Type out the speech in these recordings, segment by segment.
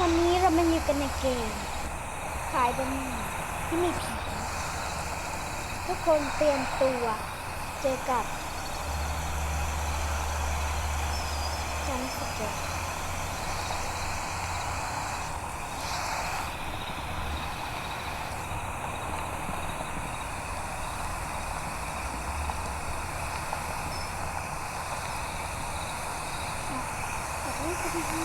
วันนี้เรามาอยู่กันในเกมขายเป็นที่มีผีทุกคนเตรียมตัวเจอกับจัมสเกตแบบนี้คือดี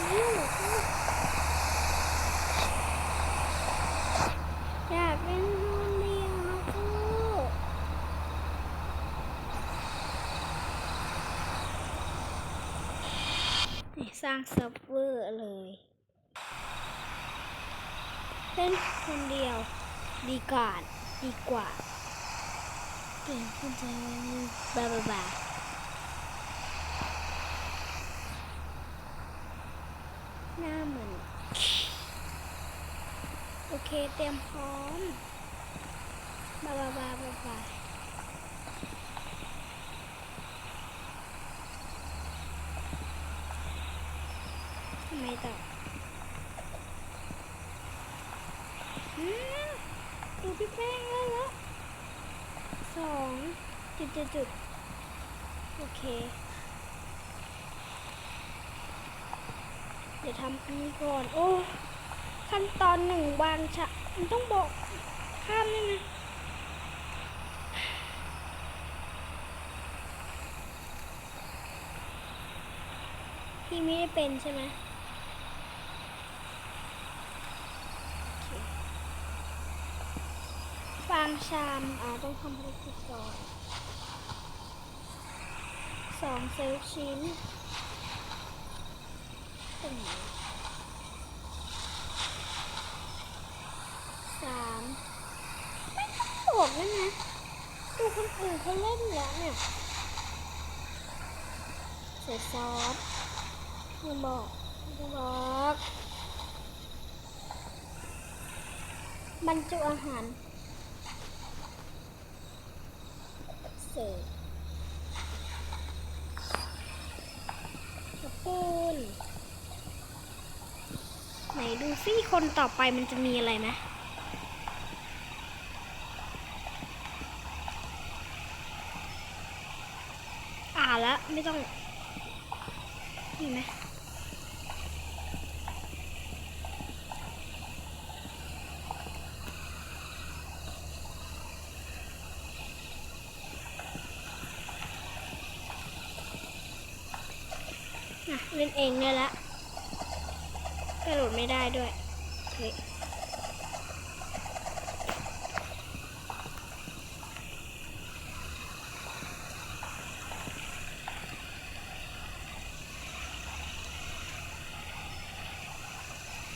อยากเล่นคนเดียวกูนี่ สร้างเซิร์ฟเวอร์เลยเล่นคนเดียวดีกว่าดีกว่าเก่งขึ้นใจบาบาบาหน้าเหมือนโอเคเตรียมพร้อมบาบาบาบาบา ไมต่ออืมดูพี่แป้งแล้วล้วสองจุดจุดจุดโอเค เดี๋ยวทำอันนี้ก่อน โอ้ ขั้นตอนหนึ่งวางฉะมันต้องบอกข้ามด้วยนะพี่ไม่ได้เป็นใช่ไหมโอเควางชามอ่าต้องทำภารกิจก่อนสองเซลล์ชิ้นตรงสามไม่ต้องบอกด้วยนะดูคนอื่นเขาเล่นแล้วเนี่ยใส่ซอสไม่บอกไม่บอกบรรจุอาหาร เสิร์ฟกระปุนไหนดูซิคนต่อไปมันจะมีอะไรไหมอ่าแล้วไม่ต้องมีไหมอะเล่นเองได้แล้วกระโดดไม่ได้ด้วย เฮ้ย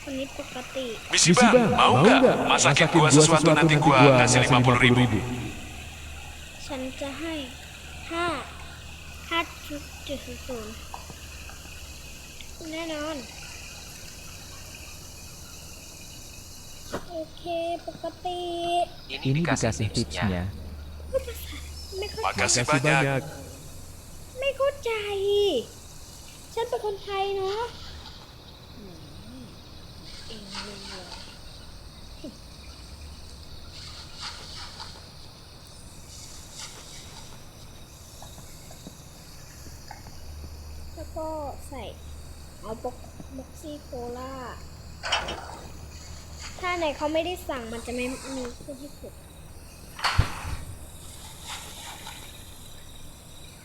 คนนี้ปกติ Misi bang, mau nggak masakin gua sesuatu nanti gua kasih 50 ribu. ฉันจะให้ห้าห้าจุดจุดศูนย์แน่นอน โอเคปกติ Ini dikasih tipsnya. ไม่เข้าใจ Makasih Makasih banyak. banyak. ไม่เข้าใจ ฉันเป็นคนไทยเนาะเองเลยแล้วก็ใส่เอาบ็อกบ็อกซี่โคล่า ถ้าไหนเขาไม่ได้สั่งมันจะไม่มีขึ้นให้กด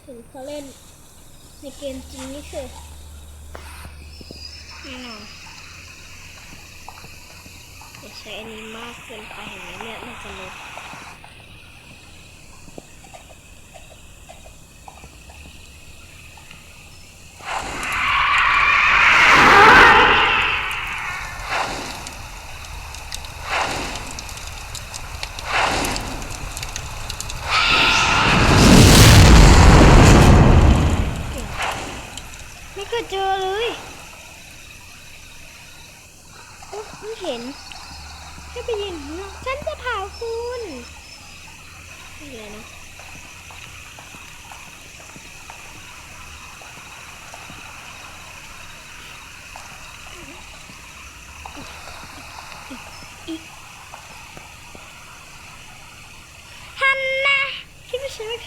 ถึงเขาเล่นในเกมจริงนี่คือแน่นอนอย่าใช้อันนี้มากเกินไปเห็นไหมเนี่ยมันจะลดไม่เคยเจอเลยโอ้ไม่เห็น ให้ไปยืนข้างนอกฉันจะเผาคุณนี่เลยนะ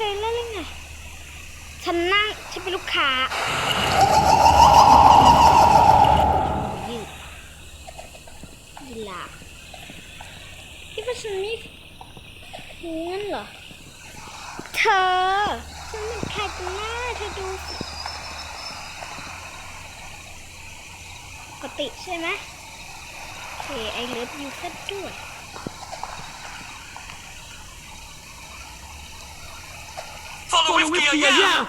ยเล่นยังไงฉันนั่งฉันเป็นลูกค้ายืดยีลาคิดว่าฉันไม่รู้งั้นเหรอ เธอ ฉันเป็นใครกันหน้าเธอดูปกติใช่ไหมโอเคไอเลิฟยูซะด้วย Follow with me again!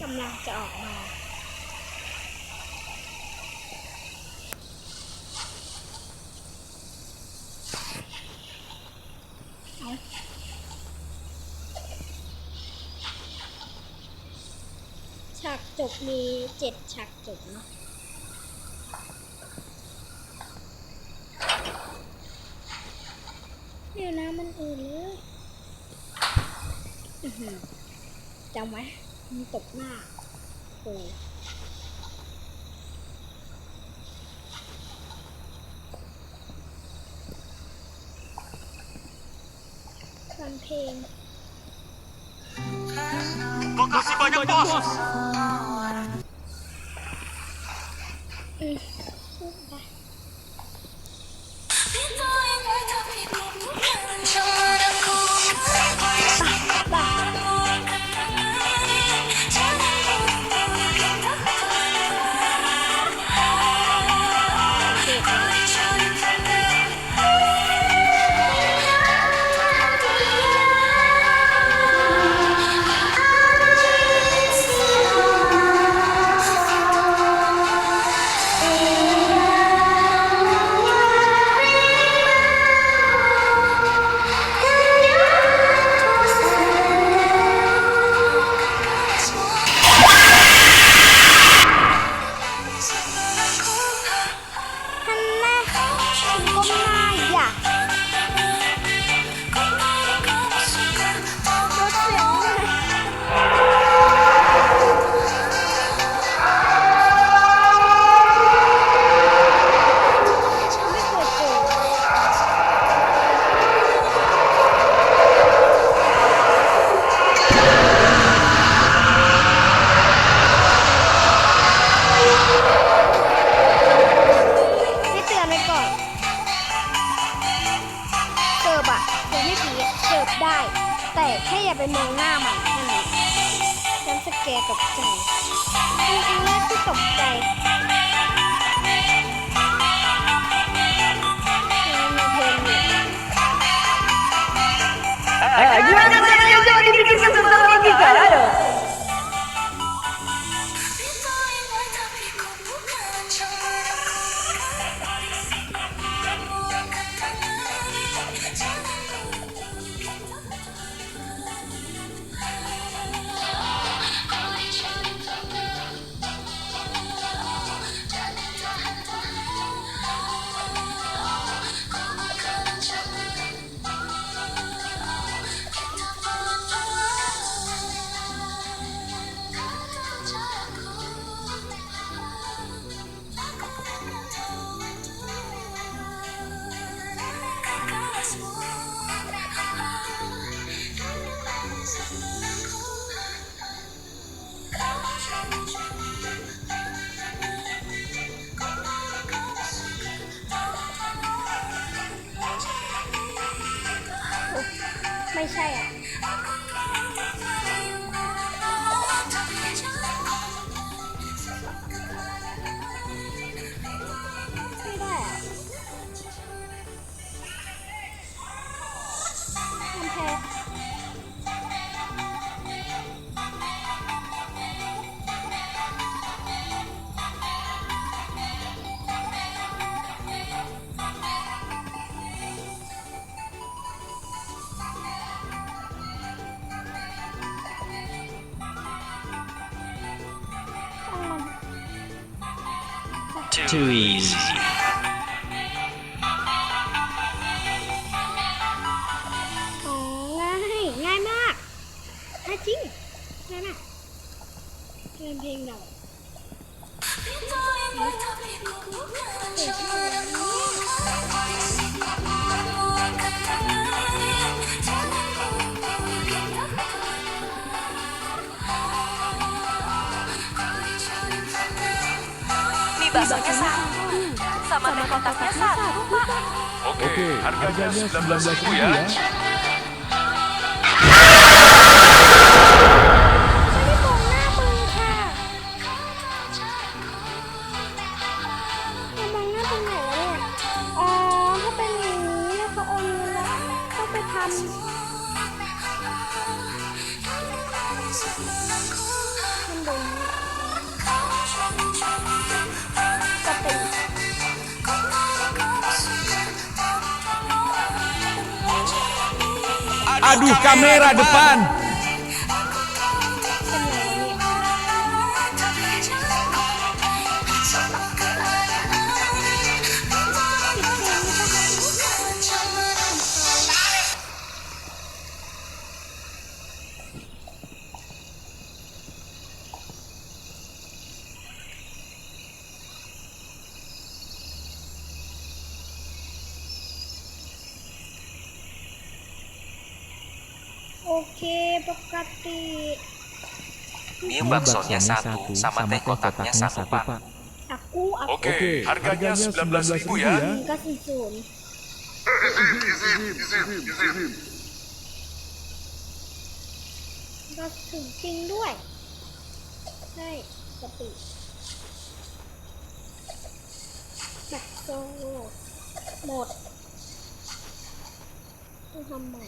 กำลังจะออกมาฉากจบมีเจ็ดฉากจบเนาะ ดี๋ยวนะมันอื่นเลยจำไว้มันตกหน้าโอ้ฟังเพลง Makasih banyak, bos! อื ตกใจเป็นครั้งแรกที่ตกใจยังมีเพลงอยู่ Itu ไม่ใช่อะ Too easy. Satu, sama teh kotaknya satu, Pak. Oke, harganya 19.000 ya. Tadi Aduh kamera depan. โอเคปกติ Mie baksonya satu, sama teh kotaknya satu, Pak. aku aku Oke, harganya 19.000 ya. ก็สี่ศูนย์ก็ถึงจริงด้วยใช่ปกติบักโซหมดต้องทำใหม่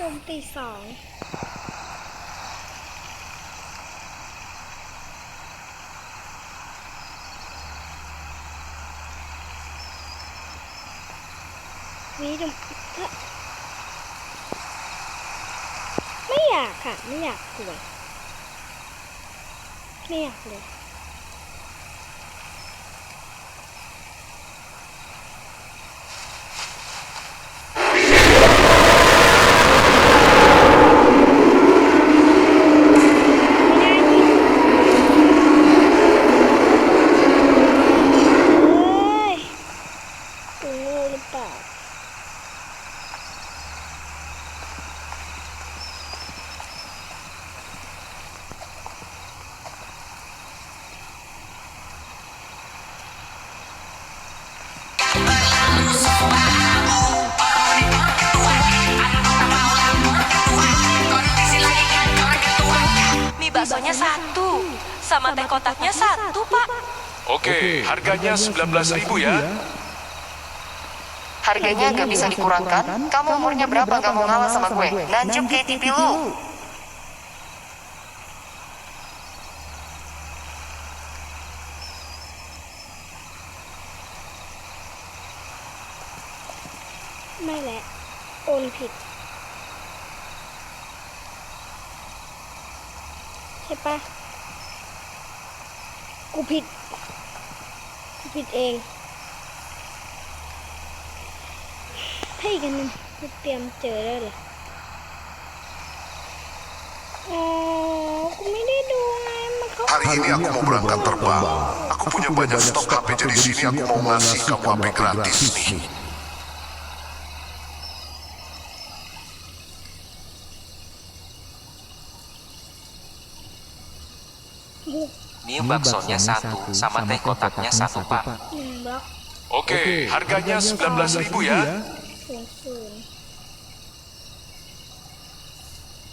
จมตีสองนี่ดูไม่อยากค่ะ ไม่อยากกลัวไม่อยากเลย Baksonya satu, sama teh kotaknya satu, Pak. Oke, harganya 19.000 ya. Harganya gak bisa dikurangkan. Kamu umurnya berapa gak mau ngalah sama gue? Nanjuk KTP lu. ม่ ช่ปะกูผิด กูผิดเอง ให้อีกอันหนึงกูเตรียมเจอได้เลยอ๋อ กูไม่ได้ดูไง มันเขา Hari ini aku mau berangkat terbang. Aku punya banyak stok HP jadi sini aku mau ngasih kamu HP gratis nih. Mie baksonya satu, sama teh kotaknya satu, Pak. หนึ่งบล็อก Oke, harganya 19.000 ya. ศูนย์ศูนย์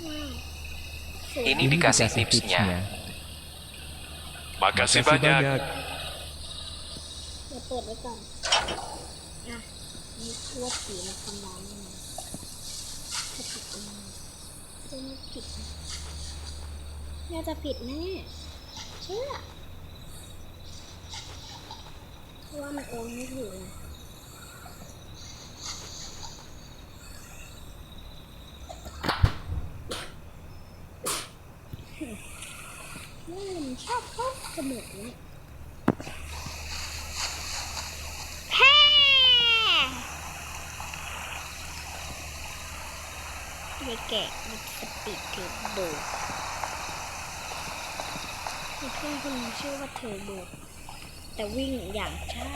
ว้าวศูนย์ Ini dikasih tipsnya. Makasih banyak. เดี๋ยวเปิดไว้ก่อน อ่ะนี่คือว่าผีมันทำร้ายยังไงถ้าผิดยังไงจะไม่ผิดนะน่าจะผิดแน่เ ชื่อเพราะว่ามันโอนไม่ถึงนี่มันชอบเข้าสมูกเนี่ยเด็กแกะมันสปิดถึงบู เครื่องคนนี้ชื่อว่าเทอร์โบแต่วิ่งอย่างช้า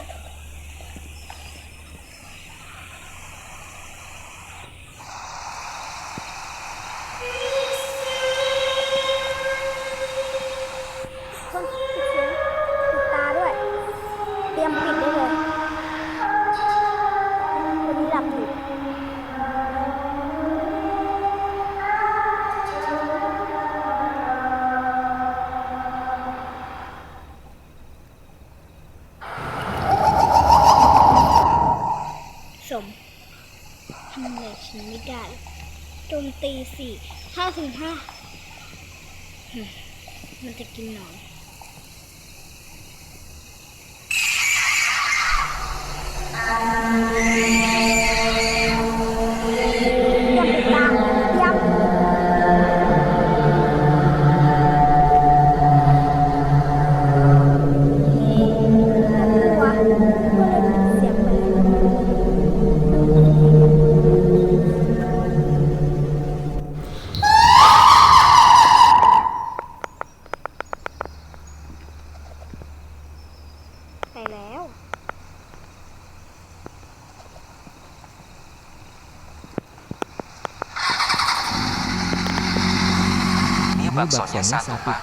แบบสอนยาซาตุมะ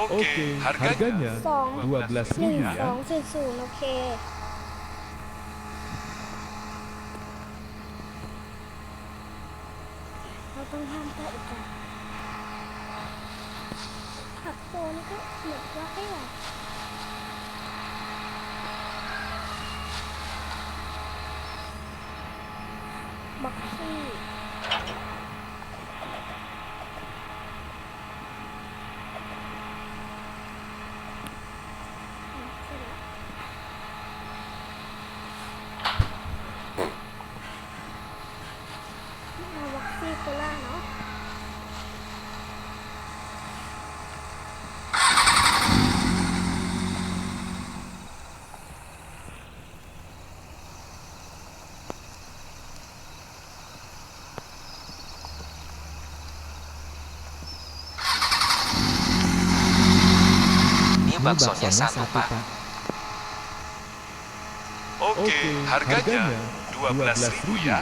Oke, Oke, harganya harganya 12 หนึ่งสอง rupiah. ศูนย์ศูโอเค เราต้องห้ามพลกแล้วผักโตนี่ก็เหมือนว่าไม่ไ baksonya satu, Pak. Oke, harganya 12.000 ya.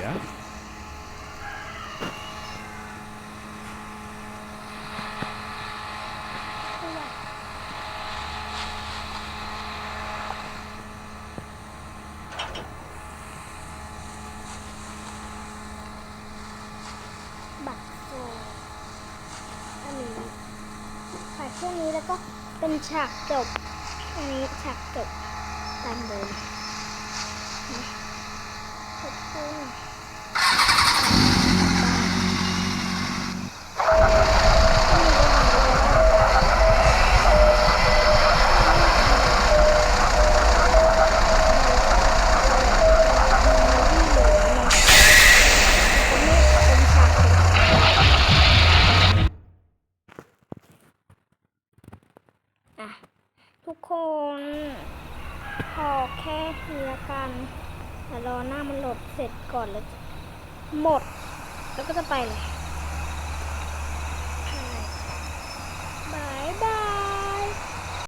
stop.